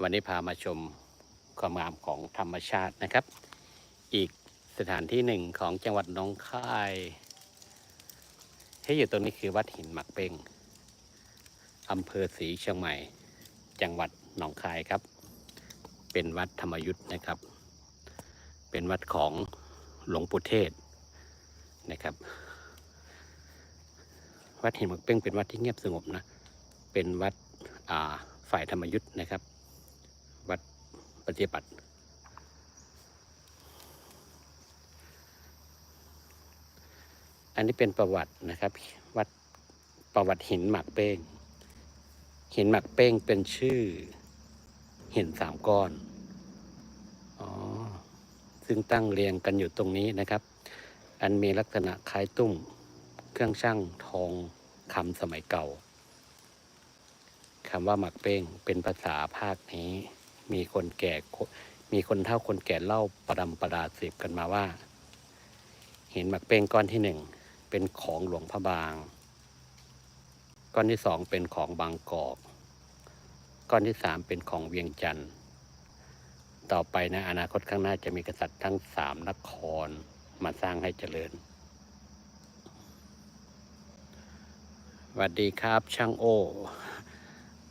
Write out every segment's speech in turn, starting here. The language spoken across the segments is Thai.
วันนี้พามาชมความงามของธรรมชาตินะครับ อีกสถานที่หนึ่งของจังหวัดหน้องคายที่อยู่ตรงนี้คือวัดหินหมักเป้งอำเภอศรีเชียงใหม่ จังหวัดหนองคายครับ เป็นวัดธรรมยุทธ์นะครับ เป็นวัดของหลวงปู่เทศนะครับ วัดหินหมักเป้งเป็นวัดที่เงียบสงบนะ เป็นวัดอ่า ฝ่ายธรรมยุทธ์นะครับ วัดปฏิบัติอันนี้เป็นประวัตินะครับ วัดประวัติหินหมักเป้ง หินหมักเป้งเป็นชื่อหินสามก้อนอ๋อซึ่งตั้งเรียงกันอยู่ตรงนี้นะครับ อันมีลักษณะคล้ายตุ้ม เครื่องช่างทองคำสมัยเก่า คำว่าหมักเป้งเป็นภาษาภาคนี้ มีคนแก่มีคนเฒ่าคนแก่เล่าประดำประดาสิบกันมาว่า เห็นหมักเป้งก้อนที่หนึ่งเป็นของหลวงพระบาง ก้อนที่สองเป็นของบางกอก ก้อนที่สามเป็นของเวียงจันทร์ต่อไปในอนาคตข้างหน้าจะมีกษัตริย์ทั้งสามนครมาสร้างให้เจริญสวัสดีครับช่างโอ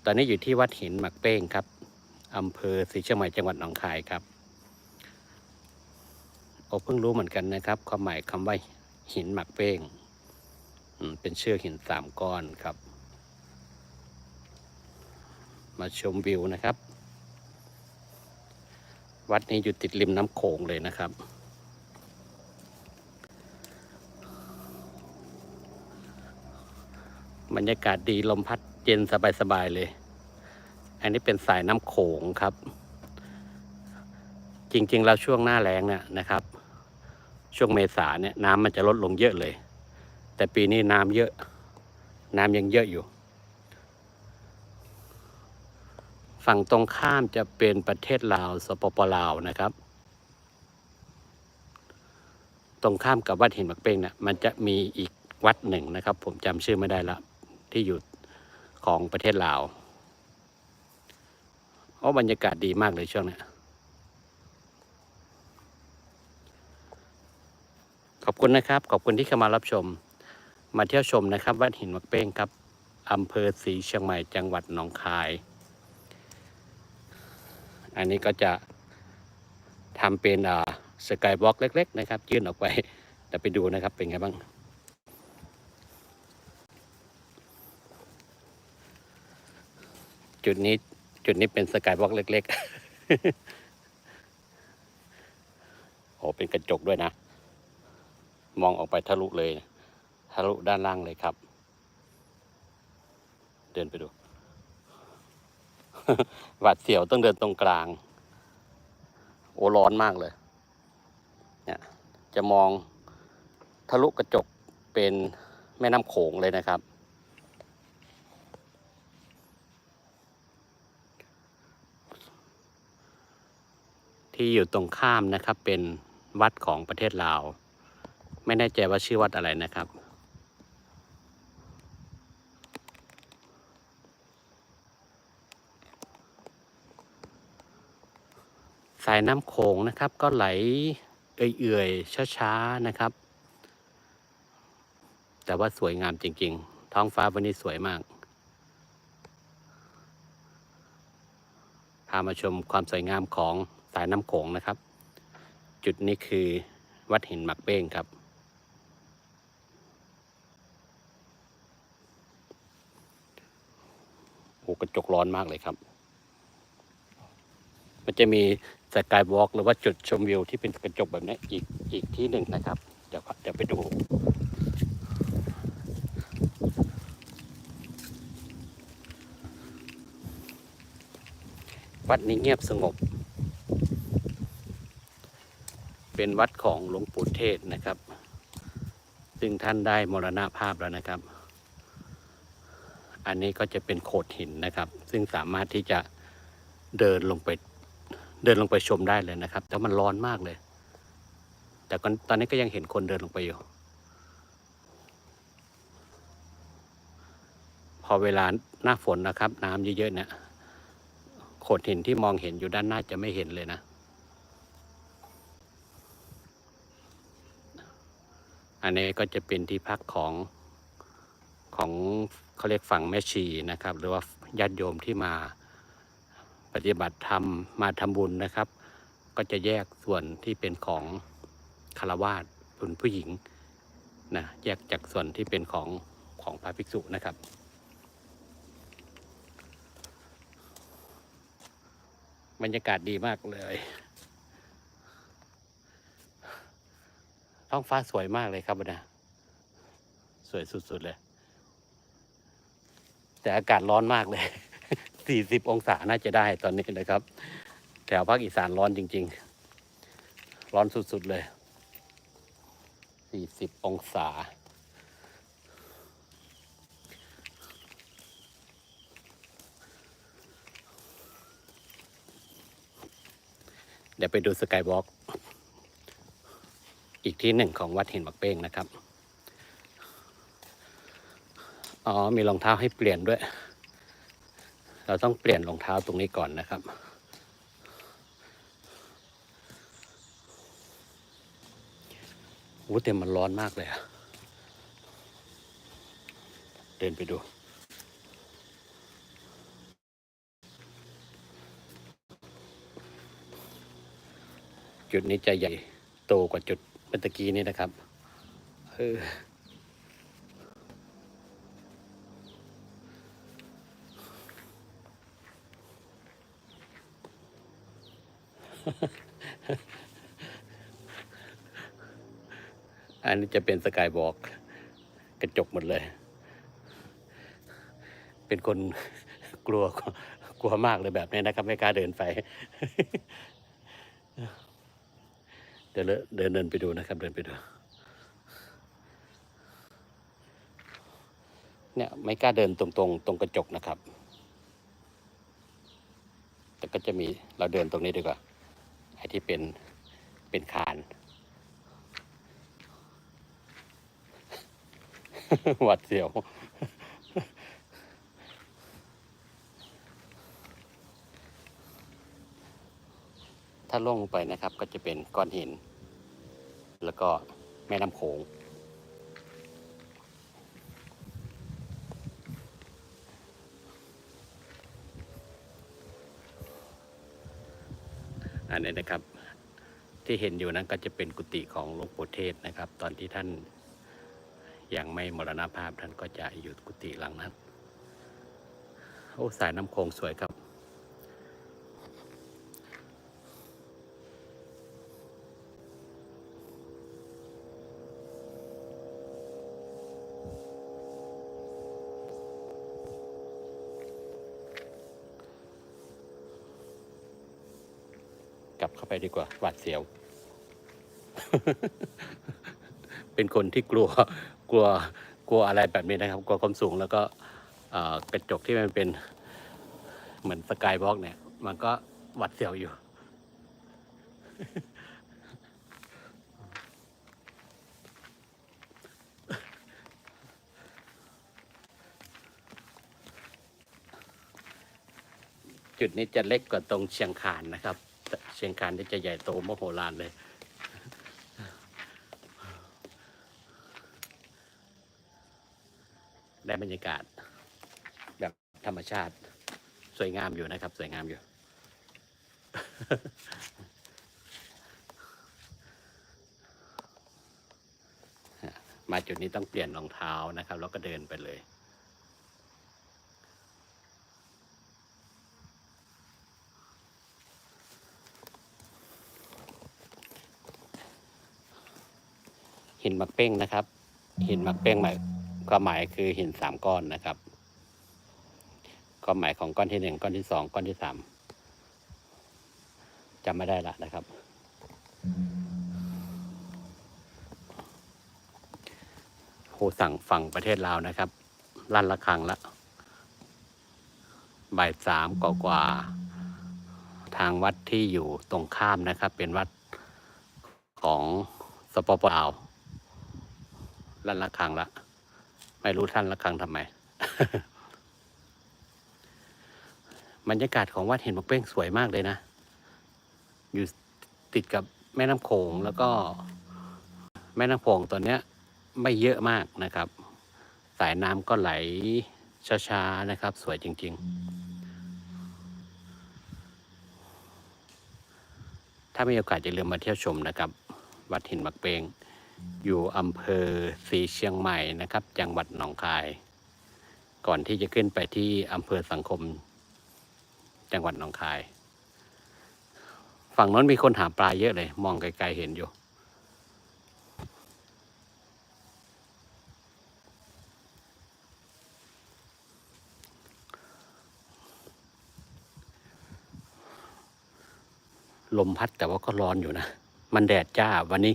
ตอนนี้อยู่ที่วัดหินหมักเป้งครับอำเภอศรีเชียงใหม่จังหวัดหนองคายครับโอเพิ่งรู้เหมือนกันนะครับ ความหมายคำว่าหินหมักเป้งเป็นเชือกหินสามก้อนครับ มาชมวิวนะครับ วัดนี้อยู่ติดริมน้ำโขงเลยนะครับ บรรยากาศดีลมพัด เย็นสบายๆเลย อันนี้เป็นสายน้ำโขงครับ จริงๆ แล้วช่วงหน้าแล้งเนี่ยนะครับ ช่วงเมษาเนี่ยน้ำมันจะลดลงเยอะเลย แต่ปีนี้น้ำเยอะ น้ำยังเยอะอยู่ ฝั่งตรงข้ามจะเป็นประเทศลาวสปปลาวนะครับ ตรงข้ามกับวัดหินมักเป้งเนี่ยมันจะมีอีกวัดหนึ่งนะครับ ผมจำชื่อไม่ได้ละที่อยู่ ของประเทศลาวโอ้บรรยากาศดีมากเลยช่วงนี้ขอบคุณนะครับ ขอบคุณที่เข้ามารับชม มาเที่ยวชมนะครับ วัดหินมักเป้งครับอำเภอศรีเชียงใหม่จังหวัดหนองคาย อันนี้ก็จะทำเป็นสกายวอล์กเล็ก ๆ นะครับ ยื่นออกไปเดี๋ยวไปดูนะครับเป็นไงบ้าง จุดนี้จุดนี้เป็นสกายวอล์กเล็ก ๆ โอ้เป็นกระจกด้วยนะ มองออกไปทะลุเลย ทะลุด้านล่างเลยครับ เดินไปดูหวาดเสียวต้องเดินตรงกลาง โอ้ร้อนมากเลย เนี่ย จะมองทะลุกระจกเป็นแม่น้ำโขงเลยนะครับ ที่อยู่ตรงข้ามนะครับ เป็นวัดของประเทศลาว ไม่แน่ใจว่าชื่อวัดอะไรนะครับ สายน้ำโขงนะครับ ก็ไหลเอื่อยๆช้าๆนะครับ แต่ว่าสวยงามจริง ๆ ท้องฟ้าวันนี้สวยมากพามาชมความสวยงามของ สายน้ำโขงนะครับ จุดนี้คือวัดหินหมักเป้งครับ โอ้กระจกร้อนมากเลยครับ มันจะมีสกายวอล์กหรือว่าจุดชมวิวที่เป็นกระจกแบบนี้อีกอีกที่หนึ่งนะครับ เดี๋ยวเดี๋ยวไปดูวัดนี้เงียบสงบ เป็นวัดของหลวงปู่เทศนะครับ ซึ่งท่านได้มรณภาพแล้วนะครับ อันนี้ก็จะเป็นโขดหินนะครับ ซึ่งสามารถที่จะเดินลงไปเดินลงไปชมได้เลยนะครับ แต่มันร้อนมากเลย แต่ก็ตอนนี้ก็ยังเห็นคนเดินลงไปอยู่ พอเวลาหน้าฝนนะครับ น้ำเยอะๆเนี่ยโคดหินที่มองเห็นอยู่ด้านหน้าจะไม่เห็นเลยนะ อันนี้ก็จะเป็นที่พักของของเขาเรียกฝั่งแม่ชีนะครับ หรือว่าญาติโยมที่มาปฏิบัติธรรมมาทำบุญนะครับ ก็จะแยกส่วนที่เป็นของคารวาสเป็นผู้หญิงนะแยกจากส่วนที่เป็นของของพระภิกษุนะครับ บรรยากาศดีมากเลย ท้องฟ้าสวยมากเลยครับนะสวยสุดๆเลย แต่อากาศร้อนมากเลย 40 องศาน่าจะได้ตอนนี้นะครับ แถวภาคอีสานร้อนจริง ๆ ร้อนสุดๆเลย 40 องศาเดี๋ยวไปดูสกายวอล์ก อีกที่หนึ่งของวัดหินบักเป้งนะครับ อ๋อ มีรองเท้าให้เปลี่ยนด้วย เราต้องเปลี่ยนรองเท้าตรงนี้ก่อนนะครับ โอ้แต่มันร้อนมากเลยอะเดินไปดูจุดนี้จะใหญ่โตกว่าจุด เมื่อตะกี้นี้นะครับเอออันนี้จะเป็นสกายบอกกระจกหมดเลย เป็นคนกลัวกลัวมากเลยแบบนี้นะครับ ไม่กล้าเดินไป เดินเลเดินเดินไปดูนะครับ เดินไปดู เนี่ยไม่กล้าเดินตรงๆตรงกระจกนะครับ แต่ก็จะมีเราเดินตรงนี้ดีกว่าไอ้ที่เป็นเป็นคานหวัดเสียว ถ้าล่วงลงไปนะครับ ก็จะเป็นก้อนหิน แล้วก็แม่น้ำโขงอันนี้นะครับที่เห็นอยู่นั้นก็จะเป็นกุฏิของหลวงปู่เทศนะครับ ตอนที่ท่านยังไม่มรณภาพท่านก็จะอยู่กุฏิหลังนั้น โอ้สายน้ำโขงสวยครับ บเข้าไปดีกว่าหวาดเสียว เป็นคนที่กลัวกลัวกลัวอะไรแบบนี้นะครับ กลัวความสูงแล้วก็กระจกที่มันเป็นเหมือนสกายบล็อกเนี่ย มันก็หวัดเสียวอยู่ จุดนี้จะเล็กกว่าตรงเชียงคานนะครับ เชียงคานนี่จะใหญ่โตมโหฬารเลย ได้บรรยากาศ แบบธรรมชาติสวยงามอยู่นะครับ สวยงามอยู่ มาจุดนี้ต้องเปลี่ยนรองเท้านะครับ แล้วก็เดินไปเลย หินหมักเป้งนะครับ หินหมักเป้งหมายความหมายคือหินสามก้อนนะครับความหมายของก้อนที่หนึ่งก้อนที่สองก้อนที่สามจำไม่ได้ละนะครับ โหสั่งฝั่งประเทศลาวนะครับ ลั่นละครังละบ่ายสามกว่ากว่า ทางวัดที่อยู่ตรงข้ามนะครับ เป็นวัดของสปปลาว ลั่นละครังละ ไม่รู้ท่านละครังทำไมบรรยากาศของวัดเห็นหมกเป้งสวยมากเลยนะ อยู่ติดกับแม่น้ำโขงแล้วก็ แม่น้ำโขงตอนเนี้ย ไม่เยอะมากนะครับ สายน้ำก็ไหลช้าๆนะครับ สวยจริง ๆ ถ้ามีโอกาสอย่าลืมมาเที่ยวชมนะครับ วัดหินมักเปง อยู่อำเภอศรีเชียงใหม่นะครับ จังหวัดหนองคาย ก่อนที่จะขึ้นไปที่อำเภอสังคม จังหวัดหนองคาย ฝั่งนั้นมีคนหาปลาเยอะเลย มองไกลๆเห็นอยู่ลมพัดแต่ว่าก็ร้อนอยู่นะ มันแดดจ้าวันนี้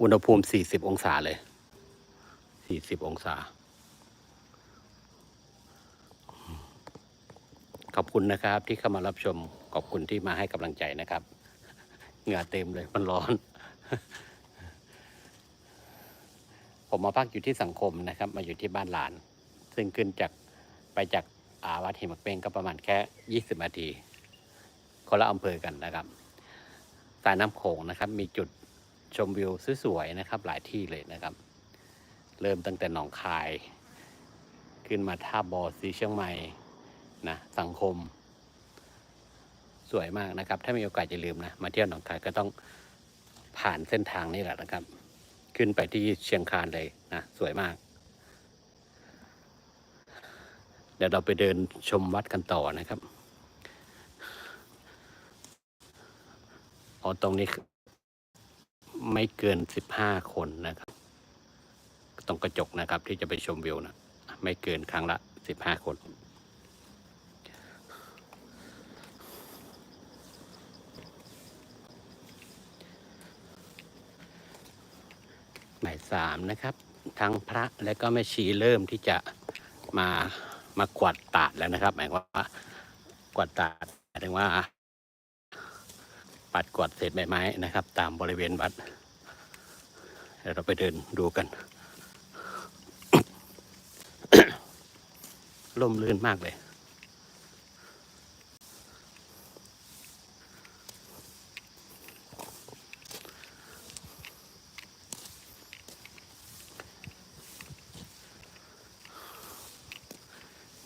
อุณหภูมิ 40 องศาเลย 40 องศา ขอบคุณนะครับที่เข้ามารับชม ขอบคุณที่มาให้กำลังใจนะครับ เหงื่อเต็มเลยมันร้อน ผมมาพักอยู่ที่สังคมนะครับ มาอยู่ที่บ้านหลาน ซึ่งขึ้นจากไปจากอาวัดหิมักเป้งก็ประมาณแค่ 20 นาทีคนละอำเภอกันนะครับสายน้ำโขงนะครับ มีจุด ชมวิวสวยๆนะครับ หลายที่เลยนะครับ เริ่มตั้งแต่หนองคาย ขึ้นมาท่าบอสีเชียงใหม่นะสังคม สวยมากนะครับ ถ้ามีโอกาสอย่าลืมนะ มาเที่ยวหนองคายก็ต้องผ่านเส้นทางนี้แหละนะครับ ขึ้นไปที่เชียงคานเลยนะสวยมาก เดี๋ยวเราไปเดินชมวัดกันต่อนะครับอ๋อตรงนี้ ไม่เกินสิบห้าคนนะครับ ตรงกระจกนะครับที่จะไปชมวิวนะ ไม่เกินครั้งละสิบห้าคน บ่ายสามนะครับ ทั้งพระและก็แม่ชีเริ่มที่จะมา มากวาดตาดแล้วนะครับ หมายความว่ากวาดตาดหมายถึงว่า ปัดกวาดเศษใบไม้นะครับ ตามบริเวณวัดเดี๋ยวเราไปเดินดูกันล่มลื่นมากเลย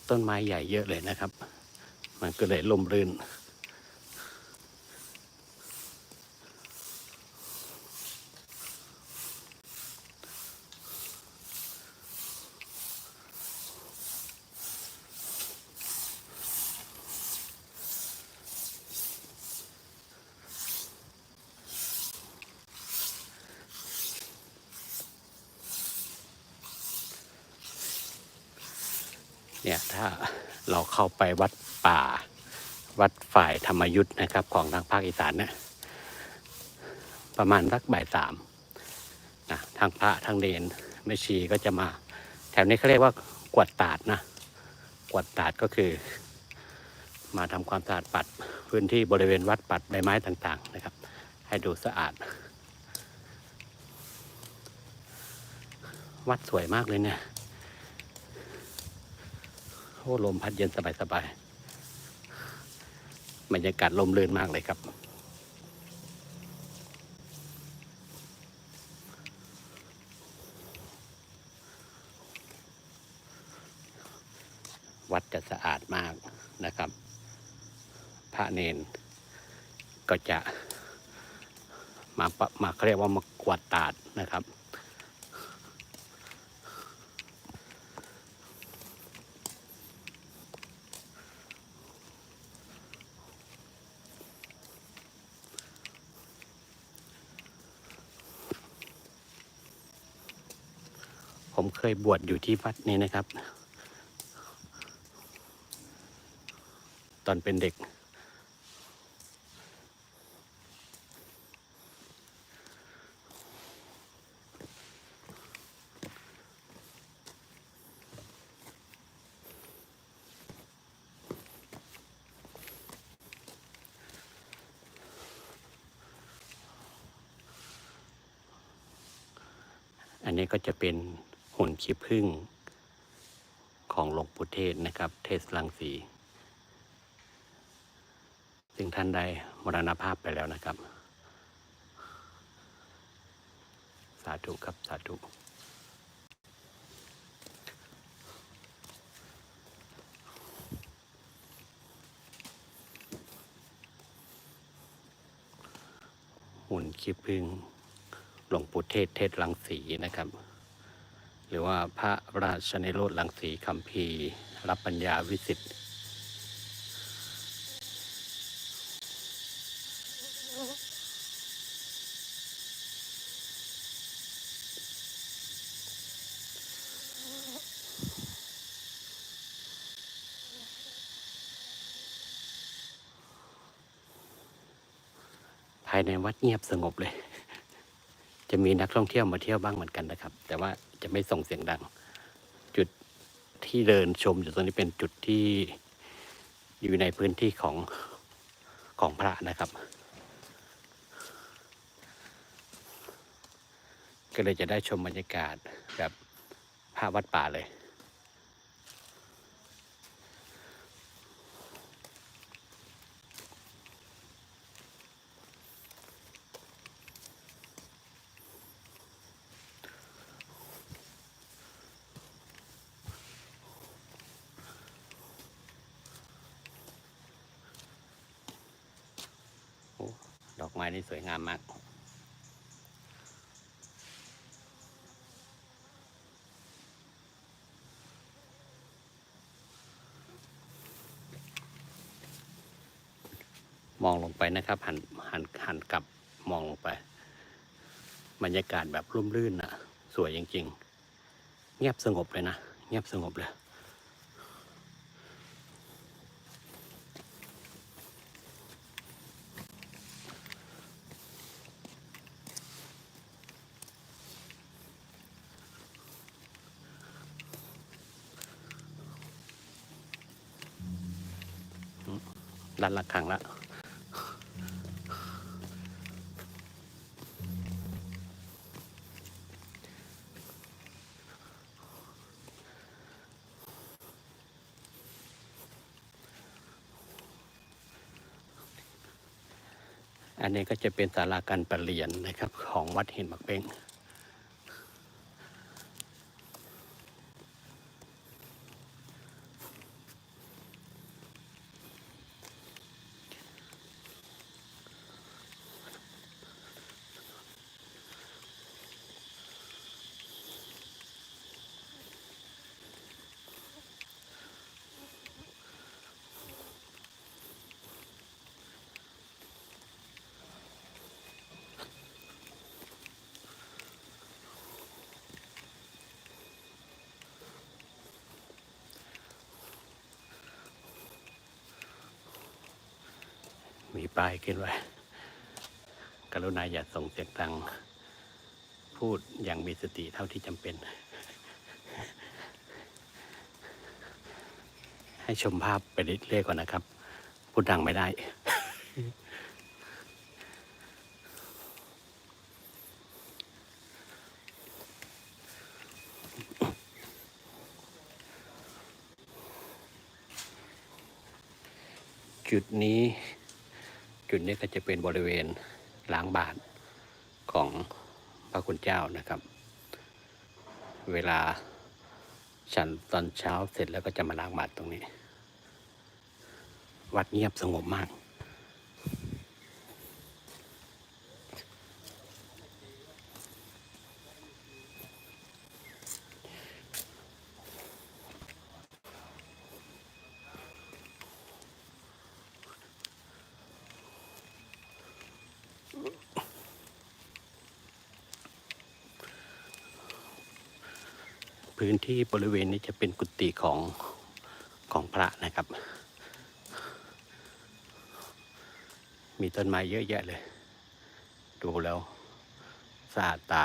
ต้นไม้ใหญ่เยอะเลยนะครับ มันก็เลยล่มลื่น เนี่ยถ้าเราเข้าไปวัดป่า วัดฝ่ายธรรมยุทธ์นะครับ ของทางภาคอีสานเนี่ยประมาณสักบ่ายสามนะทางพระทางเนนแม่ชีก็จะมา แถวนี้เขาเรียกว่ากวดตาดนะ กวดตาดก็คือ มาทำความสะอาดปัด พื้นที่บริเวณวัดปัดใบไม้ต่างๆนะครับ ให้ดูสะอาด วัดสวยมากเลยเนี่ย โอ้ลมพัดเย็นสบายสบายบรรยากาศลมเลื่นมากเลยครับ วัดจะสะอาดมากนะครับ พระเนนก็จะมาปะมาเขาเรียกว่ามากวาดตาดนะครับ ยบวชอยู่ที่วัดนี้นะครับ ตอนเป็นเด็ก อันนี้ก็จะเป็น หุ่นขี้ผึ้งของหลวงปู่เทศนะครับ เทศลังสีซึ่งท่านได้มรณภาพไปแล้วนะครับ สาธุครับ สาธุหุ่นขี้พึ่งหลวงปู่เทศเทศลังสีนะครับ หรือว่าพระราชนิโรธลังสีคัมภีร์รับปัญญาวิสิทธิ์ภายในวัดเงียบสงบเลย จะมีนักท่องเที่ยวมาเที่ยวบ้างเหมือนกันนะครับ แต่ว่าจะไม่ส่งเสียงดัง จุดที่เดินชมอยู่ตรงนี้เป็นจุดที่อยู่ในพื้นที่ของของพระนะครับ ก็เลยจะได้ชมบรรยากาศแบบพระวัดป่าเลย โอ้ดอกไม้ นี่สวยงามมาก มองลงไปนะครับ หันหันหันกลับมองลงไป บรรยากาศแบบร่มรื่นนะสวยจริงๆ เงียบสงบเลยนะ เงียบสงบเลย ด้านละครั้งละอันนี้ก็จะเป็นศาลาการประเรียนนะครับของวัดเห็นหมักเป้ง มีป้ายขึ้นไว้ กรุณาอย่าส่งเสียงดัง พูดอย่างมีสติเท่าที่จำเป็น ให้ชมภาพไปเรื่อยๆก่อนนะครับ พูดดังไม่ได้จุดนี้ จุดนี้ก็จะเป็นบริเวณล้างบาทของพระคุณเจ้านะครับ เวลาฉันตอนเช้าเสร็จแล้วก็จะมาล้างบาทตรงนี้ วัดเงียบสงบมาก พื้น ที่บริเวณนี้จะเป็นกุฏิของของพระนะครับ มีต้นไม้เยอะแยะเลย ดูแล้วสะอาดตา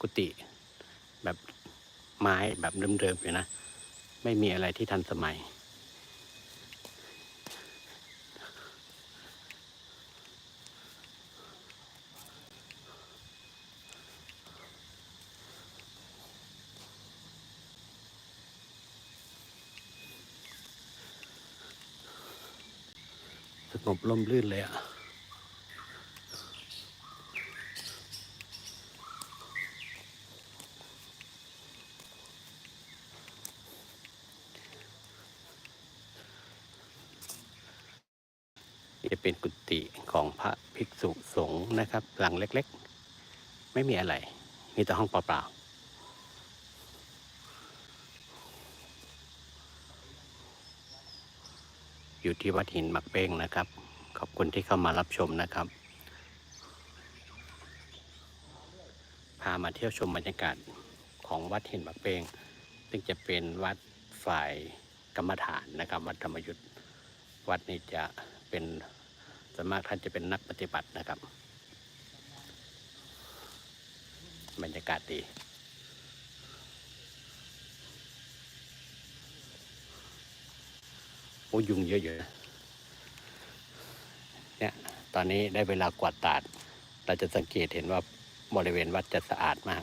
กุฏิแบบไม้แบบเดิมๆอยู่นะ ไม่มีอะไรที่ทันสมัย อ สงบร่มรื่นเลยอะจะเป็นกุฏิของพระภิกษุสงฆ์นะครับ หลังเล็กๆ ไม่มีอะไร มีแต่ห้องเปล่าๆอยู่ที่วัดหินหมักเป้งนะครับ ขอบคุณที่เข้ามารับชมนะครับ พามาเที่ยวชมบรรยากาศของวัดเหินหมักเปง ซึ่งจะเป็นวัดฝ่ายกรรมฐานนะครับวัดธรรมยุทธ์วัดนี้จะเป็นส่วนมากท่านจะเป็นนักปฏิบัตินะครับ บรรยากาศดีโอ้ยุงเยอะๆนะ เนี่ยตอนนี้ได้เวลากวาดตาด เราจะสังเกตเห็นว่าบริเวณวัดจะสะอาดมาก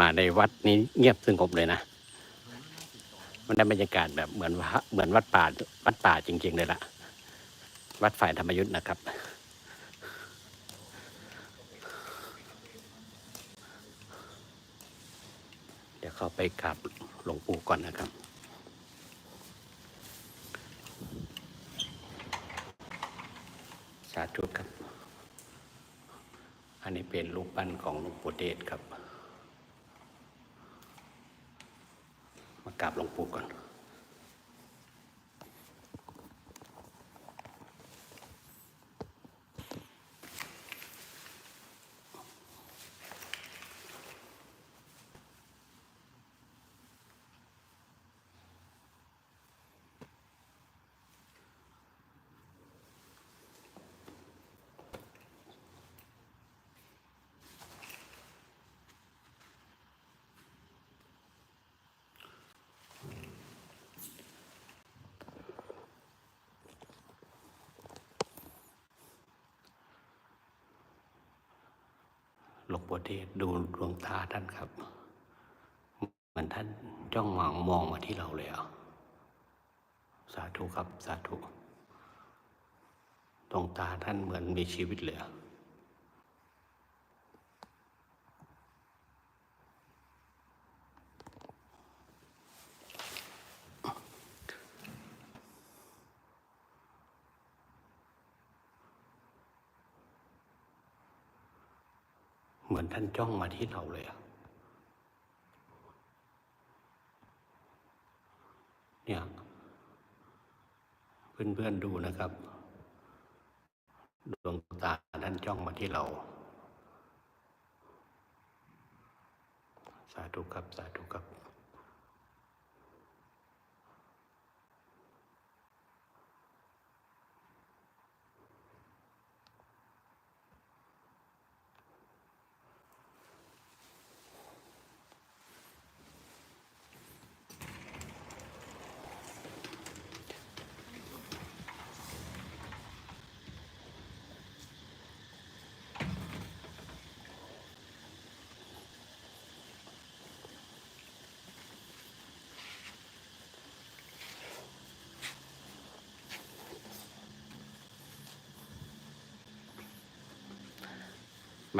มาในวัดนี้เงียบสงบเลยนะ มันได้บรรยากาศแบบเหมือนว่าเหมือนวัดป่าวัดป่าจริง ๆ เลยละวัดฝ่ายธรรมยุทธ์นะครับเดี๋ยวเข้าไปกราบหลวงปู่ก่อนนะครับสาธุครับ อันนี้เป็นรูปปั้นของหลวงปู่เดชครับ มา กราบหลวงปู่ หลวงปู่เทศดูดวงตาท่านครับ เหมือนท่านจ้องมองมองมาที่เราเลยอะสาธุครับ สาธุดวงตาท่านเหมือนมีชีวิตเลยอะ เหมือนท่านจ้องมาที่เราเลยอะเนี่ยเพื่อนๆดูนะครับดวงตาท่านจ้องมาที่เรา สาธุครับ สาธุครับ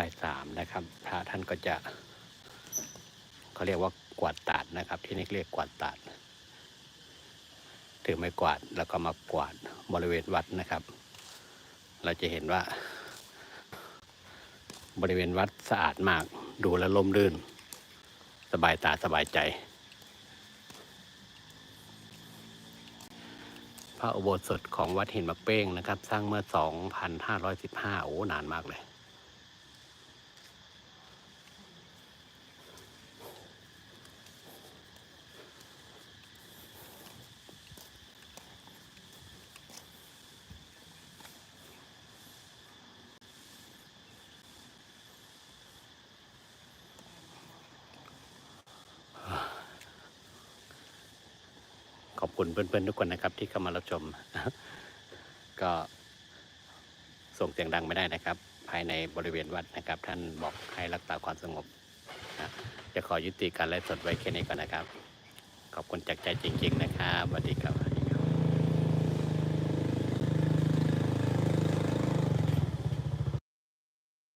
บ่ายสามนะครับ พระท่านก็จะเขาเรียกว่ากวาดตาดนะครับ ที่นี่เรียกกวาดตาดถือไม้กวาดแล้วก็มากวาดบริเวณวัดนะครับ เราจะเห็นว่า บริเวณวัดสะอาดมากดูแลวลมรื่น สบายตาสบายใจ พระอุโบสถของวัดหินมักเป้งนะครับ สร้างเมื่อ 2515 โอ้ นานมากเลย พื่อนๆทุกคนนะครับ ที่เข้ามารับชม ก็ส่งเสียงดังไม่ได้นะครับ ภายในบริเวณวัดนะครับ ท่านบอกให้รักษาความสงบนะจะขอยุติการไลฟ์สดไว้แค่นี้ก่อนนะครับ ขอบคุณจากใจจริง ๆ นะครับสวัสดีครับ